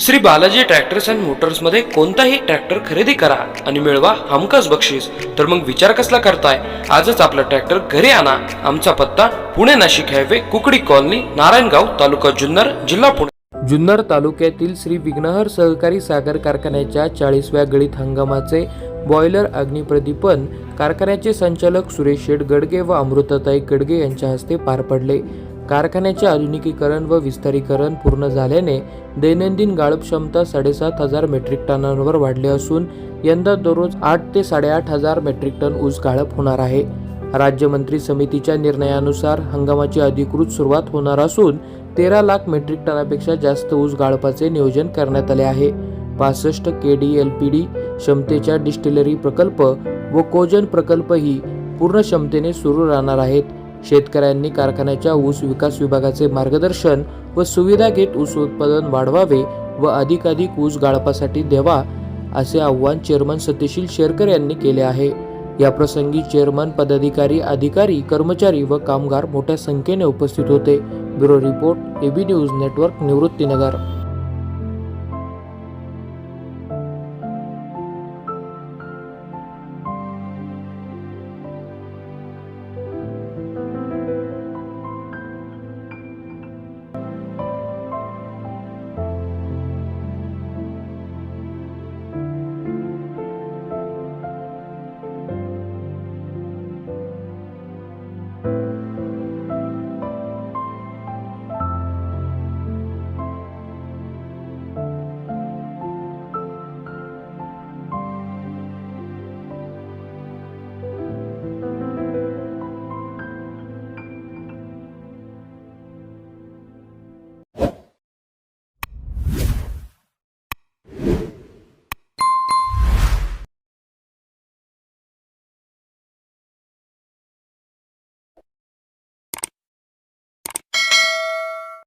Shri Balaji tractors and मोटर्समध्ये कोणताही tractor खरेदी करा आणि मिळवा हमखास बक्षीस. तर मग विचार कसला करताय? आजच आपला ट्रॅक्टर घरी आणा. आमचा पत्ता पुणे नाशिक हायवे कुकडी कॉलनी नारायणगाव तालुका जुन्नर जिल्हा पुणे. जुन्नर तालुक्यातील श्री विघ्नहर सहकारी सागर कारखान्याच्या चाळीसव्या गळीत हंगामाचे बॉयलर अग्निप्रदीपन कारखान्याचे संचालक सुरेश शेठ गडगे व अमृतताई गडगे यांच्या हस्ते पार पडले. कारखान्याचे आधुनिकीकरण व विस्तारीकरण पूर्ण झाल्याने दैनंदिन गाळप क्षमता साडेसात हजार मेट्रिक टनांवर वाढली असून यंदा दररोज आठ ते साडेआठ हजार मेट्रिक टन ऊस गाळप होणार आहे. राज्यमंत्री समितीच्या निर्णयानुसार हंगामाची अधिकृत सुरुवात होणार असून तेरा लाख मेट्रिक टनापेक्षा जास्त ऊस गाळपाचे नियोजन करण्यात आले आहे. पासष्ट K D L P D क्षमतेच्या डिस्टिलरी प्रकल्प व कोजन प्रकल्पही पूर्ण क्षमतेने सुरू राहणार आहेत. शेतकऱ्यांनी कारखान्याच्या ऊस विकास विभागाचे मार्गदर्शन व सुविधा घेत ऊस उत्पादन वाढवावे व अधिकाधिक ऊस गाळपासाठी द्यावा असे आव्हान चेअरमन सत्यशील शेरकर यांनी केले आहे. याप्रसंगी चेअरमन पदाधिकारी अधिकारी कर्मचारी व कामगार मोठ्या संख्येने उपस्थित होते. Bureau report AB news network Nivruttinagar.